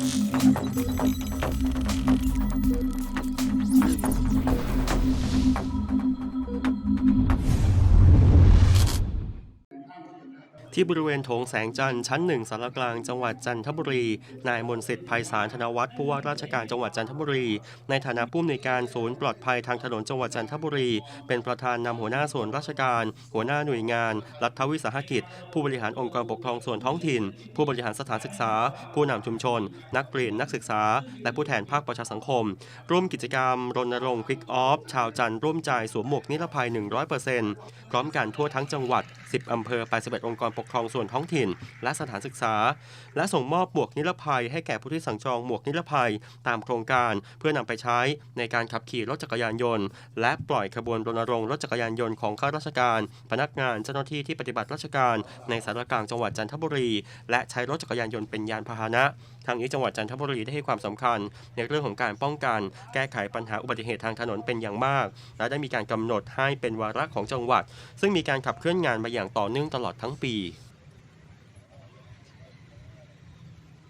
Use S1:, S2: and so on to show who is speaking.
S1: 何? ที่บริเวณโถงแสงจันทร์ชั้นหนึ่งสารกลางจังหวัดจันทบุรี นายมนสิทธิ์ไพศาลธนวัฒน์ผู้ว่าราชการจังหวัดจันทบุรี ในฐานะผู้อำนวยการศูนย์ปลอดภัยทางถนนจังหวัดจันทบุรี เป็นประธานนำหัวหน้าส่วนราชการ หัวหน้าหน่วยงาน รัฐวิสาหกิจ ผู้บริหารองค์กรปกครองส่วนท้องถิ่น ผู้บริหารสถานศึกษา ผู้นำชุมชน นักเรียนนักศึกษา และผู้แทนภาคประชาสังคม ร่วมกิจกรรมรณรงค์คลิกออฟชาวจันทร์ร่วมใจสวมหมวกนิรภัย 100%พร้อมกันทั่วทั้งจังหวัด 10อำเภอ81องค์กรปกครองส่วนท้องถิ่น และสถานศึกษา และส่งมอบหมวกนิรภัย ให้แก่ผู้ที่สั่งจองหมวกนิรภัยตามโครงการ เพื่อนำไปใช้ในการขับขี่รถจักรยานยนต์ และปล่อยขบวนรณรงค์รถจักรยานยนต์ของข้าราชการ พนักงานเจ้าหน้าที่ที่ปฏิบัติราชการในสารกลางจังหวัดจันทบุรี และใช้รถจักรยานยนต์เป็นยานพาหนะทางนี้จังหวัดจันทบุรีได้ให้ความสำคัญ ในเรื่องของการป้องกัน แก้ไขปัญหาอุบัติเหตุทางถนนเป็นอย่างมาก และได้มีการกำหนดให้เป็นวาระของจังหวัด ซึ่งมีการขับเคลื่อนงานมาอย่างต่อเนื่องตลอดทั้งปี